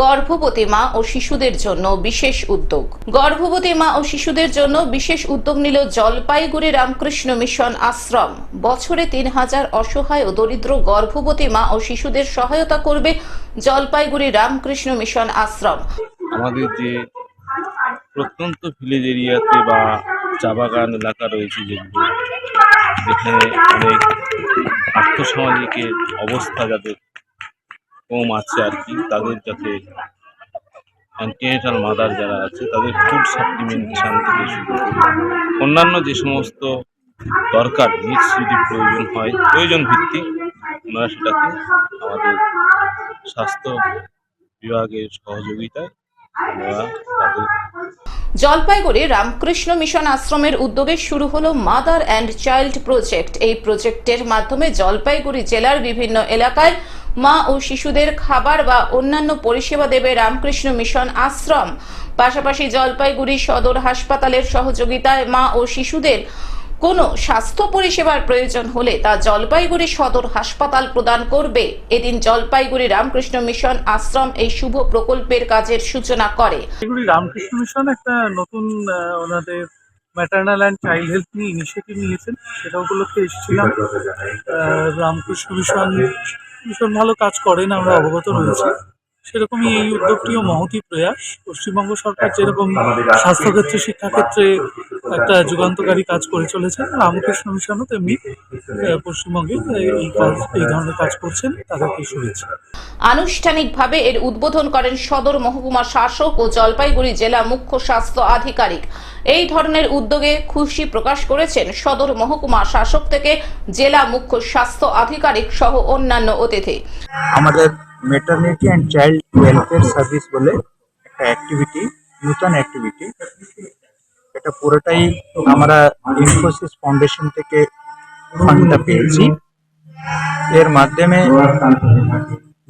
গর্ভবতী মা ও শিশুদের জন্য বিশেষ উদ্যোগ। গর্ভবতী মা ও শিশুদের জন্য বিশেষ উদ্যোগ নিল জলপাইগুড়ি রামকৃষ্ণ মিশন আশ্রম। বছরে তিন হাজার অসহায় ও দরিদ্র গর্ভবতী মা ও শিশুদের সহায়তা করবে জলপাইগুড়ি রামকৃষ্ণ মিশন আশ্রম। আমাদের যে প্রত্যন্ত ভিলেজ এরিয়াতে বা চা বাগান এলাকা রয়েছে যেগুলো অনেক আর্থসামাজিকের অবস্থা যাদের কম আছে আর কি, তাদের যাতে অ্যান্টিনেটাল মাদার যারা আছে, তাদের ফুড সাপ্লিমেন্টেশন থেকে শুরু অন্যান্য যে সমস্ত দরকার নিডস যদি প্রয়োজন হয় প্রয়োজন ভিত্তিক ওনারা সেটাকে আমাদের স্বাস্থ্য বিভাগের সহযোগিতায় তাদের জলপাইগুড়ি রামকৃষ্ণ মিশন আশ্রমের উদ্যোগে শুরু হলো মাদার অ্যান্ড চাইল্ড প্রজেক্ট এই প্রজেক্টের মাধ্যমে জলপাইগুড়ি জেলার বিভিন্ন এলাকায় মা ও শিশুদের খাবার বা অন্যান্য পরিষেবা দেবে রামকৃষ্ণ মিশন আশ্রম। পাশাপাশি জলপাইগুড়ি সদর হাসপাতালের সহযোগিতায় মা ও শিশুদের কোনো স্বাস্থ্য পরিষেবার প্রয়োজন হলে তা জলপাইগুড়ি সদর হাসপাতাল প্রদান করবে। এদিন জলপাইগুড়ি রামকৃষ্ণ মিশন আশ্রম এই শুভ প্রকল্পের কাজের সূচনা করে। রামকৃষ্ণ মিশন একটা নতুন ওনাদের ম্যাটার্নাল অ্যান্ড চাইল্ড হেলথ নিয়ে ইনিশিয়েটিভ নিয়েছেন। সেটা উপলক্ষে এসেছিলাম। রামকৃষ্ণ মিশন ভীষণ ভালো কাজ করেন আমরা অবগত রয়েছি। সেরকমই এই উদ্যোগটিও মহতি প্রয়াস। পশ্চিমবঙ্গ সরকার যেরকম স্বাস্থ্যক্ষেত্রে শিক্ষাক্ষেত্রে একটা যুগান্তকারী কাজ করে চলেছেন। রামকৃষ্ণ মিশনও তেমনি পশ্চিমবঙ্গে এই কাজ এই ধরনের কাজ করছেন। তাদেরকে শুভেচ্ছা। আনুষ্ঠানিকভাবে এর উদ্বোধন করেন সদর মহকুমা শাসক ও জলপাইগুড়ি জেলা মুখ্য স্বাস্থ্য আধিকারিক। এই ধরনের উদ্যোগে খুশি প্রকাশ করেছেন সদর মহকুমা শাসক থেকে জেলা মুখ্য স্বাস্থ্য আধিকারিক সহ অন্যান্য অতিথি। আমাদের maternity and child welfare service বলে একটা অ্যাক্টিভিটি নূতন অ্যাক্টিভিটি এটা পুরোটাই আমরা ইনফোসিস ফাউন্ডেশন থেকে ফান্ডটা পেয়েছি। এর মাধ্যমে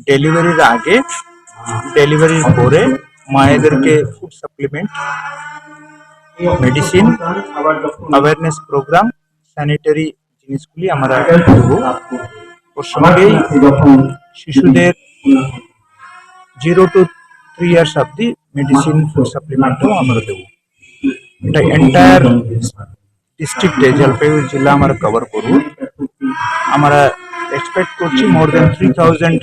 ডেলিভারির আগে ডেলিভারির পরে মায়েদেরকে food supplement medicine awareness programme sanitary জিনিসগুলি আমরা দেবো। ওর সঙ্গেই শিশুদের জিরো টু থ্রি ইয়ার্স অব্দি মেডিসিন ফুড সাপ্লিমেন্টও আমরা দেবো। এটা এন্টায়ার ডিস্ট্রিক্টে জলপাইগুড়ি জেলা আমরা কভার করব। আমরা এক্সপেক্ট করছি মোর দেন থ্রি থাউজেন্ড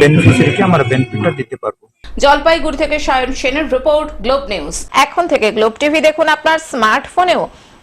বেনিফিসিয়ারিকে আমরা বেনিফিটটা দিতে পারব। জলপাইগুড়ি থেকে সায়ন সেনের রিপোর্ট গ্লোব নিউজ এখন থেকে গ্লোব টিভি দেখুন আপনার স্মার্টফোনেও